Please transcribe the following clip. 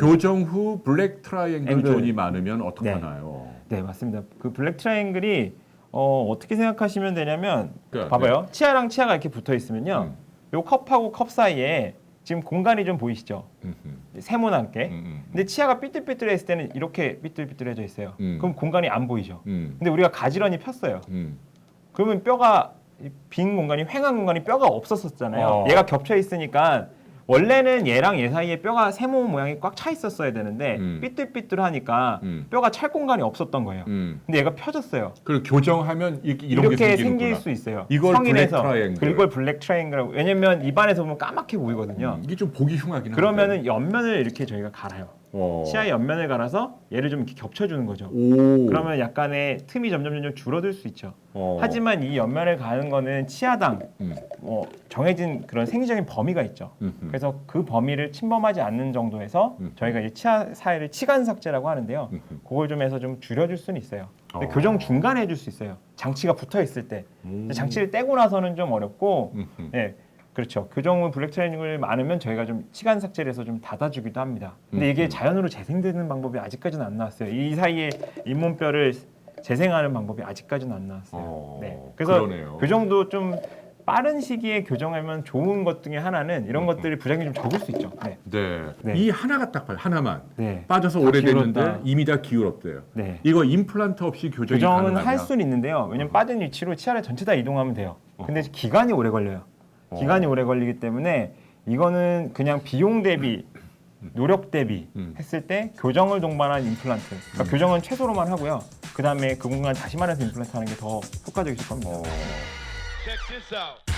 교정 후 블랙 트라이앵글 앵글. 존이 많으면 어떻게 네. 하나요? 네 맞습니다. 그 블랙 트라이앵글이 어, 어떻게 생각하시면 되냐면 그러니까, 봐봐요. 치아랑 치아가 이렇게 붙어 있으면요. 요 컵하고 컵 사이에 지금 공간이 좀 보이시죠? 음, 음. 음, 음, 근데 치아가 삐뚤삐뚤했을 때는 이렇게 삐뚤삐뚤해져 있어요. 음. 그럼 공간이 안 보이죠. 음, 근데 우리가 가지런히 폈어요. 음. 그러면 뼈가 이빈 공간이 횡한 공간이 뼈가 없었었잖아요. 어. 얘가 겹쳐 있으니까 원래는 얘랑 얘 사이에 뼈가 세모 모양이 꽉 차 있었어야 되는데 음. 삐뚤삐뚤하니까 음. 뼈가 찰 공간이 없었던 거예요. 음. 근데 얘가 펴졌어요. 그리고 교정하면 이렇게 이런 이렇게 게 생길. 수 있어요. 이걸 성인에서. 트라이앵글. 그리고 이걸 블랙 트라이앵글하고 왜냐면 입안에서 보면 까맣게 보이거든요. 음, 이게 좀 보기 흉하긴 한데. 그러면은 옆면을 이렇게 저희가 갈아요. 어. 치아의 옆면을 갈아서 얘를 좀 이렇게 겹쳐주는 거죠. 오. 그러면 약간의 틈이 점점 점점 줄어들 수 있죠. 어. 하지만 이 옆면을 가는 거는 치아당 음, 뭐 정해진 그런 생리적인 범위가 있죠. 음, 음. 그래서 그 범위를 침범하지 않는 정도에서 음. 저희가 이 치아 사이를 치간 삭제라고 하는데요. 음, 음. 그걸 좀 해서 좀 줄여줄 수는 있어요. 근데 어. 교정 중간에 해줄 수 있어요. 장치가 붙어 있을 때. 음. 장치를 떼고 나서는 좀 어렵고, 음, 음. 예, 그렇죠. 교정 후 블랙 트레이닝을 많으면 저희가 좀 치간 삭제를 해서 좀 닫아주기도 합니다. 근데 음, 이게 음. 자연으로 재생되는 방법이 아직까지는 안 나왔어요. 이 사이에 잇몸뼈를 재생하는 방법이 아직까지는 안 나왔어요. 어, 네. 그래서 그러네요. 교정도 좀 빠른 시기에 교정하면 좋은 것 중에 하나는 이런 음, 것들이 부작용이 좀 적을 수 있죠. 네. 네. 네. 이 하나가 딱 봐요. 하나만. 네. 빠져서 다 오래됐는데 기울었다. 이미 다 기울었대요. 네. 이거 임플란트 없이 교정이 교정은 가능하냐? 할 수는 있는데요. 왜냐면 빠진 위치로 치아를 전체 다 이동하면 돼요. 근데 기간이 오래 걸려요. 기간이 오래 걸리기 때문에 이거는 그냥 비용 대비 노력 대비 음. 했을 때 교정을 동반한 임플란트. 그러니까 교정은 최소로만 하고요. 그 다음에 그 공간 다시 말해서 임플란트 하는 게 더 효과적이실 겁니다. 어. Check this out.